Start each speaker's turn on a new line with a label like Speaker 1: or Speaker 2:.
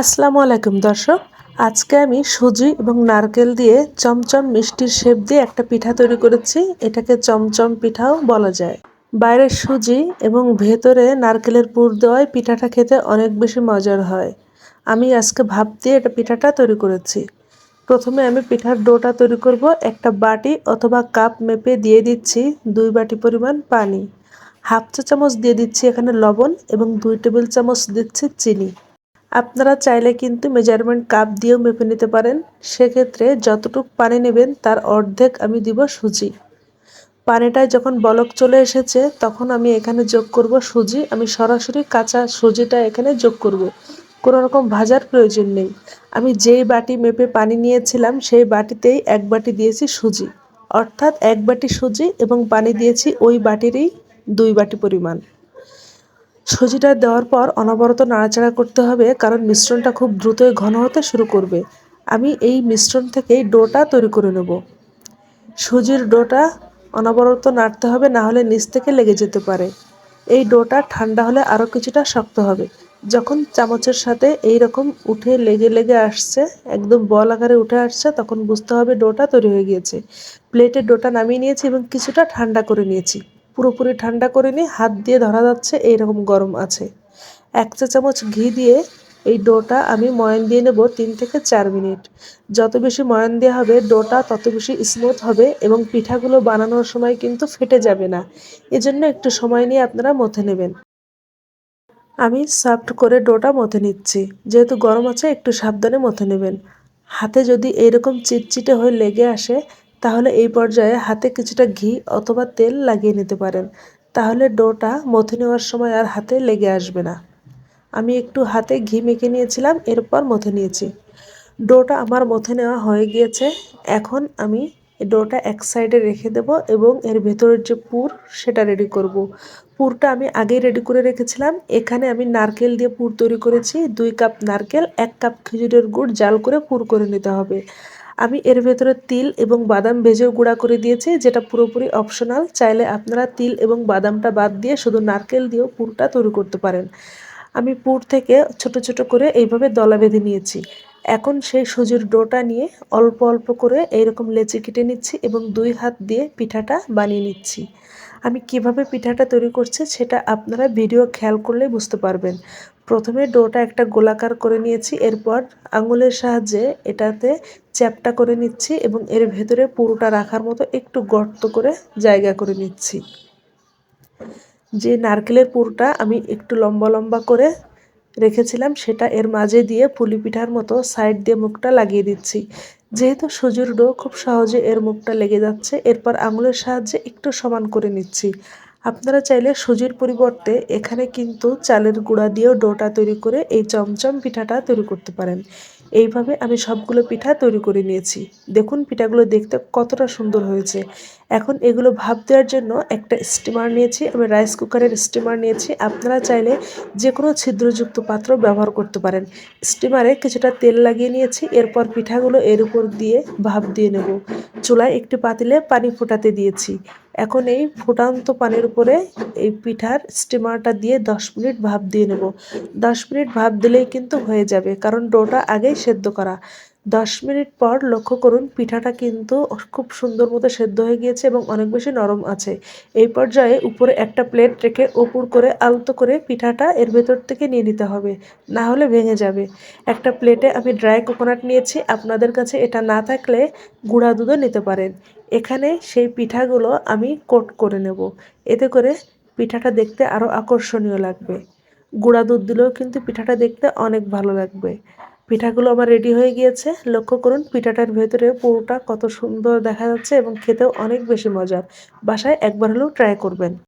Speaker 1: আসসালামু আলাইকুম, দর্শক। আজকে আমি সুজি এবং নারকেল দিয়ে চমচম মিষ্টির শেপ দিয়ে একটা পিঠা তৈরি করেছি। এটাকে চমচম পিঠাও বলা যায়। বাইরের সুজি এবং ভেতরে নারকেলের পুর দেওয়ায় পিঠাটা খেতে অনেক বেশি মজার হয়। আমি আজকে ভাব দিয়ে এটা পিঠাটা তৈরি করেছি। প্রথমে আমি পিঠার ডোটা তৈরি করব, একটা বাটি অথবা কাপ মেপে দিয়ে দিচ্ছি দুই বাটি পরিমাণ পানি। হাফ চা চামচ দিয়ে দিচ্ছি এখানে লবণ এবং দুই টেবিল চামচ দিচ্ছি চিনি। আপনারা চাইলে কিন্তু মেজারমেন্ট কাপ দিয়েও মেপে নিতে পারেন। সেক্ষেত্রে যতটুকু পানি নেবেন, তার অর্ধেক আমি দিব সুজি। পানিটায় যখন বলক চলে এসেছে, তখন আমি এখানে যোগ করব সুজি। আমি সরাসরি কাঁচা সুজিটা এখানে যোগ করব। কোনো রকম ভাজার প্রয়োজন নেই। আমি যেই বাটি মেপে পানি নিয়েছিলাম, সেই বাটিতেই এক বাটি দিয়েছি সুজি। অর্থাৎ এক বাটি সুজি এবং পানি দিয়েছি ওই বাটিরই দুই বাটি পরিমাণ। সুজিটা দেওয়ার পর অনবরত নাড়াচাড়া করতে হবে, কারণ মিশ্রণটা খুব দ্রুতই ঘন হতে শুরু করবে। আমি এই মিশ্রণ থেকেই ডোটা তৈরি করে নেব। সুজির ডোটা অনবরত নাড়তে হবে, না হলে নিচ থেকে লেগে যেতে পারে। এই ডোটা ঠান্ডা হলে আরও কিছুটা শক্ত হবে। যখন চামচের সাথে এই রকম উঠে লেগে লেগে আসছে, একদম বল আকারে উঠে আসছে, তখন বুঝতে হবে ডোটা তৈরি হয়ে গিয়েছে। প্লেটে ডোটা নামিয়ে নিয়েছি এবং কিছুটা ঠান্ডা করে নিয়েছি। পুরোপুরি ঠান্ডা করে নিয়ে হাত দিয়ে ধরা যাচ্ছে, এইরকম গরম আছে। এক চা চামচ ঘি দিয়ে এই ডোটা আমি ময়ান দিয়ে নেব তিন থেকে চার মিনিট। যত বেশি ময়ান দেওয়া হবে, ডোটা তত বেশি স্মুথ হবে এবং পিঠাগুলো বানানোর সময় কিন্তু ফেটে যাবে না। এজন্য একটু সময় নিয়ে আপনারা মথে নেবেন। আমি সফট করে ডোটা মথে নিচ্ছি। যেহেতু গরম আছে, একটু সাবধানে মথে নেবেন। হাতে যদি এইরকম চিটচিটে হয়ে লেগে আসে তাহলে এই পর্যায়ে হাতে কিছুটা ঘি অথবা তেল লাগিয়ে নিতে পারেন। তাহলে ডোটা মথে নেওয়ার সময় আর হাতে লেগে আসবে না। আমি একটু হাতে ঘি মেখে নিয়েছিলাম, এরপর মথে নিয়েছি। ডোটা আমার মথে নেওয়া হয়ে গিয়েছে। এখন আমি ডোটা এক সাইডে রেখে দেব এবং এর ভেতরের যে পুর, সেটা রেডি করব। পুরটা আমি আগেই রেডি করে রেখেছিলাম। এখানে আমি নারকেল দিয়ে পুর তৈরি করেছি। দুই কাপ নারকেল, এক কাপ খেজুরের গুড় জাল করে পুর করে নিতে হবে। আমি এর ভেতরে তিল এবং বাদাম ভেজেও গুঁড়া করে দিয়েছি, যেটা পুরোপুরি অপশনাল। চাইলে আপনারা তিল এবং বাদামটা বাদ দিয়ে শুধু নারকেল দিয়েও পুরটা তৈরি করতে পারেন। আমি পুর থেকে ছোট ছোট করে এইভাবে দলা বেঁধে নিয়েছি। এখন সেই সুজির ডোটা নিয়ে অল্প অল্প করে এইরকম লেচি কেটে নিচ্ছি এবং দুই হাত দিয়ে পিঠাটা বানিয়ে নিচ্ছি। আমি কীভাবে পিঠাটা তৈরি করছি সেটা আপনারা ভিডিও খেয়াল করলে বুঝতে পারবেন। প্রথমে ডোটা একটা গোলাকার করে নিয়েছি, এরপর আঙুলের সাহায্যে এটাতে চ্যাপটা করে নিচ্ছি এবং এর ভেতরে পুরোটা রাখার মতো একটু গর্ত করে জায়গা করে নিচ্ছি। যে নারকেলের পুরটা আমি একটু লম্বা লম্বা করে রেখেছিলাম, সেটা এর মাঝে দিয়ে পুলি পিঠার মতো সাইড দিয়ে মুখটা লাগিয়ে দিচ্ছি। যেহেতু সুজির ডো খুব সহজে এর মুখটা লেগে যাচ্ছে, এরপর আঙুলের সাহায্যে একটু সমান করে নিচ্ছি। আপনারা চাইলে সুজির পরিবর্তে এখানে কিন্তু চালের গুঁড়া দিয়েও ডোটা তৈরি করে এই চমচম পিঠাটা তৈরি করতে পারেন। এইভাবে আমি সবগুলো পিঠা তৈরি করে নিয়েছি। দেখুন পিঠাগুলো দেখতে কতটা সুন্দর হয়েছে। এখন এগুলো ভাপ দেওয়ার জন্য একটা স্টিমার নিয়েছি, আমি রাইস কুকারের স্টিমার নিয়েছি। আপনারা চাইলে যে কোনো ছিদ্রযুক্ত পাত্র ব্যবহার করতে পারেন। স্টিমারে কিছুটা তেল লাগিয়ে নিয়েছি, এরপর পিঠাগুলো এর উপর দিয়ে ভাপ দিয়ে নেব। চুলায় একটি পাতিলে পানি ফোটাতে দিয়েছি। এখন এই ফুটান্ত পানির উপরে এই পিঠার স্টিমারটা দিয়ে দশ মিনিট ভাপ দিয়ে নেব। দশ মিনিট ভাপ দিলেই কিন্তু হয়ে যাবে, কারণ ডোটা আগেই সেদ্ধ করা। দশ মিনিট পর লক্ষ্য করুন, পিঠাটা কিন্তু খুব সুন্দর মতো সেদ্ধ হয়ে গিয়েছে এবং অনেক বেশি নরম আছে। এই পর্যায়ে উপরে একটা প্লেট রেখে ওপর করে আলতো করে পিঠাটা এর ভেতর থেকে নিয়ে নিতে হবে, না হলে ভেঙে যাবে। একটা প্লেটে আমি ড্রাই কোকোনাট নিয়েছি, আপনাদের কাছে এটা না থাকলে গুঁড়া দুধও নিতে পারেন। এখানে সেই পিঠাগুলো আমি কোট করে নেব, এতে করে পিঠাটা দেখতে আরও আকর্ষণীয় লাগবে। গুঁড়া দুধ দিলেও কিন্তু পিঠাটা দেখতে অনেক ভালো লাগবে। পিঠাগুলো আমার রেডি হয়ে গিয়েছে। লক্ষ্য করুন, পিঠাটার ভেতরে পুরোটা কত সুন্দর দেখা যাচ্ছে এবং খেতেও অনেক বেশি মজার। বাসায় একবার হলেও ট্রাই করবেন।